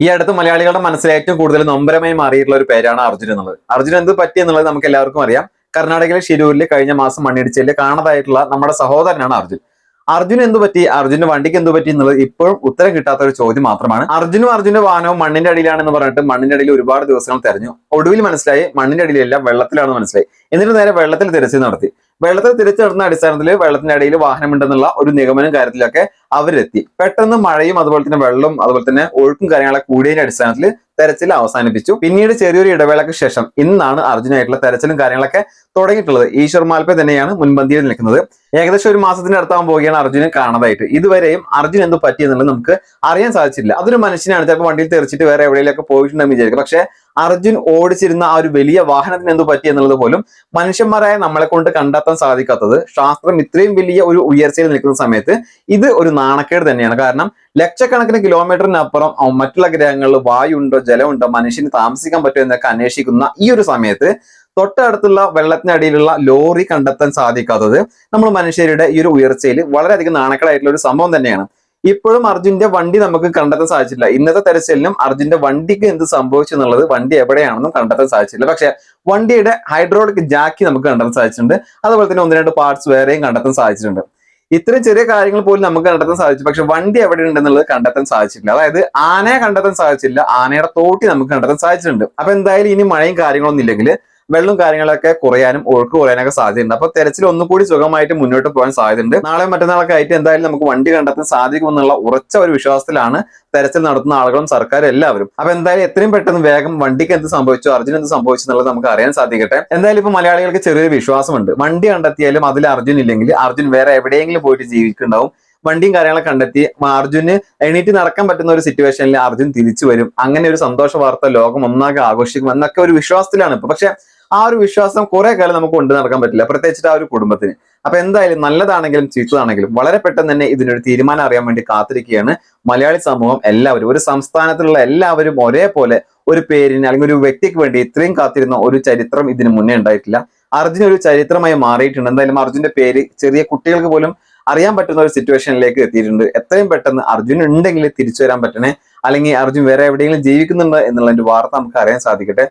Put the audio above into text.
ഈ അടുത്ത് മലയാളികളുടെ മനസ്സിൽ ഏറ്റവും കൂടുതൽ നൊമ്പരമായി മാറിയിട്ടുള്ള ഒരു പേരാണ് അർജുൻ എന്നുള്ളത്. അർജുൻ എന്ത് പറ്റി എന്നുള്ളത് നമുക്ക് എല്ലാവർക്കും അറിയാം. കർണാടകയിലെ ഷിരൂരിൽ കഴിഞ്ഞ മാസം മണ്ണിടിച്ചിൽ കാണാതായിട്ടുള്ള നമ്മുടെ സഹോദരനാണ് അർജുൻ. അർജുൻ എന്തു പറ്റി? അർജുന്റെ വണ്ടിക്ക് എന്തു പറ്റി എന്നുള്ളത് ഇപ്പോഴും ഉത്തരം കിട്ടാത്ത ഒരു ചോദ്യം മാത്രമാണ്. അർജുനും അർജുന്റെ വാഹനവും മണ്ണിന്റെ അടിയിലാണെന്ന് പറഞ്ഞിട്ട് മണ്ണിന്റെ അടിയിൽ ഒരുപാട് ദിവസങ്ങൾ തെരഞ്ഞു. ഒടുവിൽ മനസ്സിലായി മണ്ണിന്റെ അടിയിലല്ല വെള്ളത്തിലാണെന്ന് മനസ്സിലായി. എന്നിട്ട് നേരെ വെള്ളത്തിൽ തിരച്ചിൽ നടത്തി. വെള്ളത്തിൽ തിരിച്ചെടുന്ന അടിസ്ഥാനത്തിൽ വെള്ളത്തിന്റെ അടിയിൽ വാഹനമുണ്ടെന്നുള്ള ഒരു നിഗമനം കാര്യത്തിലൊക്കെ അവരെത്തി. പെട്ടെന്ന് മഴയും അതുപോലെ തന്നെ വെള്ളവും അതുപോലെ തന്നെ ഒഴുക്കും കാര്യങ്ങളൊക്കെ കൂടിയതിന്റെ അടിസ്ഥാനത്തിൽ തെരച്ചിൽ അവസാനിപ്പിച്ചു. പിന്നീട് ചെറിയൊരു ഇടവേളയ്ക്ക് ശേഷം ഇന്നാണ് അർജുനായിട്ടുള്ള തെരച്ചിലും കാര്യങ്ങളൊക്കെ തുടങ്ങിയിട്ടുള്ളത്. ഈശ്വർ മാൽപ്പെ തന്നെയാണ് മുൻപന്തിയിൽ നിൽക്കുന്നത്. ഏകദേശം ഒരു മാസത്തിന്റെ അടുത്താവാൻ പോവുകയാണ് അർജുനെ കാണാതായിട്ട്. ഇതുവരെയും അർജുൻ എന്ത് പറ്റിയെന്നുള്ളത് നമുക്ക് അറിയാൻ സാധിച്ചില്ല. അതൊരു മനുഷ്യനാണ്. ചിലപ്പോൾ വണ്ടിയിൽ തെറിച്ചിട്ട് വേറെ എവിടെയെങ്കിലൊക്കെ പോയിട്ടുണ്ടെന്ന് വിചാരിക്കും. പക്ഷെ അർജുൻ ഓടിച്ചിരുന്ന ആ ഒരു വലിയ വാഹനത്തിന് എന്ത് പറ്റി എന്നുള്ളത് പോലും മനുഷ്യന്മാരായ നമ്മളെ കൊണ്ട് കണ്ടെത്താൻ സാധിക്കാത്തത്. ശാസ്ത്രം ഇത്രയും വലിയ ഒരു ഉയർച്ചയിൽ നിൽക്കുന്ന സമയത്ത് ഇത് ഒരു നാണക്കേട് തന്നെയാണ്. കാരണം ലക്ഷക്കണക്കിന് കിലോമീറ്ററിനപ്പുറം മറ്റുള്ള ഗ്രഹങ്ങളിൽ വായുണ്ടോ ജലമുണ്ടോ മനുഷ്യന് താമസിക്കാൻ പറ്റുമോ എന്നൊക്കെ അന്വേഷിക്കുന്ന ഈ ഒരു സമയത്ത് തൊട്ടടുത്തുള്ള വെള്ളത്തിനടിയിലുള്ള ലോറി കണ്ടെത്താൻ സാധിക്കാത്തത് നമ്മൾ മനുഷ്യരുടെ ഈ ഒരു ഉയർച്ചയിൽ വളരെയധികം നാണക്കേടായിട്ടുള്ള ഒരു സംഭവം തന്നെയാണ്. ഇപ്പോഴും അർജുന്റെ വണ്ടി നമുക്ക് കണ്ടെത്താൻ സാധിച്ചില്ല ഇന്നത്തെ തെരച്ചിലിനും അർജുന്റെ വണ്ടിക്ക് എന്ത് സംഭവിച്ചു എന്നുള്ളത് വണ്ടി എവിടെയാണെന്നും കണ്ടെത്താൻ സാധിച്ചില്ല പക്ഷെ വണ്ടിയുടെ ഹൈഡ്രോളിക് ജാക്കി നമുക്ക് കണ്ടെത്താൻ സാധിച്ചിട്ടുണ്ട്. അതുപോലെ തന്നെ ഒന്ന് രണ്ട് പാർട്സ് വേറെയും കണ്ടെത്താൻ സാധിച്ചിട്ടുണ്ട്. ഇത്രയും ചെറിയ കാര്യങ്ങൾ പോലും നമുക്ക് കണ്ടെത്താൻ സാധിച്ചു. പക്ഷെ വണ്ടി എവിടെ ഉണ്ടെന്നുള്ളത് കണ്ടെത്താൻ സാധിച്ചില്ല അതായത് ആനയെ കണ്ടെത്താൻ സാധിച്ചില്ല ആനയുടെ തോട്ടി നമുക്ക് കണ്ടെത്താൻ സാധിച്ചിട്ടുണ്ട്. അപ്പൊ എന്തായാലും ഇനി മഴയും കാര്യങ്ങളൊന്നും ഇല്ലെങ്കിൽ വെള്ളവും കാര്യങ്ങളൊക്കെ കുറയാനും ഒഴുക്ക് കുറയാനൊക്കെ സാധ്യതയുണ്ട്. അപ്പൊ തെരച്ചിൽ ഒന്നുകൂടി സുഖമായിട്ട് മുന്നോട്ട് പോകാൻ സാധ്യതയുണ്ട്. നാളെ മറ്റന്നാളൊക്കെ ആയിട്ട് എന്തായാലും നമുക്ക് വണ്ടി കണ്ടെത്താൻ സാധിക്കുമെന്നുള്ള ഉറച്ച ഒരു വിശ്വാസത്തിലാണ് തെരച്ചിൽ നടത്തുന്ന ആളുകളും സർക്കാർ എല്ലാവരും. അപ്പൊ എന്തായാലും എത്രയും പെട്ടെന്ന് വേഗം വണ്ടിക്ക് എന്ത് സംഭവിച്ചു അർജുൻ എന്ത് സംഭവിച്ചു എന്നുള്ളത് നമുക്ക് അറിയാൻ സാധിക്കട്ടെ. എന്തായാലും ഇപ്പൊ മലയാളികൾക്ക് ചെറിയൊരു വിശ്വാസമുണ്ട്. വണ്ടി കണ്ടെത്തിയാലും അതിൽ അർജുൻ ഇല്ലെങ്കിൽ അർജുൻ വേറെ എവിടെയെങ്കിലും പോയിട്ട് ജീവിക്കുന്നുണ്ടാവും. വണ്ടിയും കാര്യങ്ങളൊക്കെ കണ്ടെത്തി അർജുന് എണീറ്റ് നടക്കാൻ പറ്റുന്ന ഒരു സിറ്റുവേഷനിൽ അർജുൻ തിരിച്ചു വരും. അങ്ങനെ ഒരു സന്തോഷ വാർത്ത ലോകം ഒന്നാകെ ആഘോഷിക്കും എന്നൊക്കെ ഒരു വിശ്വാസത്തിലാണ് ഇപ്പൊ. പക്ഷെ ആ ഒരു വിശ്വാസം കുറെ കാലം നമുക്ക് കൊണ്ടു നടക്കാൻ പറ്റില്ല. പ്രത്യേകിച്ചിട്ട് ആ ഒരു കുടുംബത്തിന്. അപ്പൊ എന്തായാലും നല്ലതാണെങ്കിലും ചീത്തതാണെങ്കിലും വളരെ പെട്ടെന്ന് തന്നെ ഇതിനൊരു തീരുമാനം അറിയാൻ വേണ്ടി കാത്തിരിക്കുകയാണ് മലയാളി സമൂഹം എല്ലാവരും. ഒരു സംസ്ഥാനത്തിലുള്ള എല്ലാവരും ഒരേപോലെ ഒരു പേരിന് അല്ലെങ്കിൽ ഒരു വ്യക്തിക്ക് വേണ്ടി ഇത്രയും കാത്തിരുന്ന ഒരു ചരിത്രം ഇതിന് മുന്നേ ഉണ്ടായിട്ടില്ല. അർജുൻ ഒരു ചരിത്രമായി മാറിയിട്ടുണ്ട്. എന്തായാലും അർജുന്റെ പേര് ചെറിയ കുട്ടികൾക്ക് പോലും അറിയാൻ പറ്റുന്ന ഒരു സിറ്റുവേഷനിലേക്ക് എത്തിയിട്ടുണ്ട്. എത്രയും പെട്ടെന്ന് അർജുൻ ഉണ്ടെങ്കിൽ തിരിച്ചു വരാൻ പറ്റണേ? അല്ലെങ്കിൽ അർജുൻ വേറെ എവിടെയെങ്കിലും ജീവിക്കുന്നുണ്ട് എന്നുള്ള വാർത്ത നമുക്ക് അറിയാൻ സാധിക്കട്ടെ.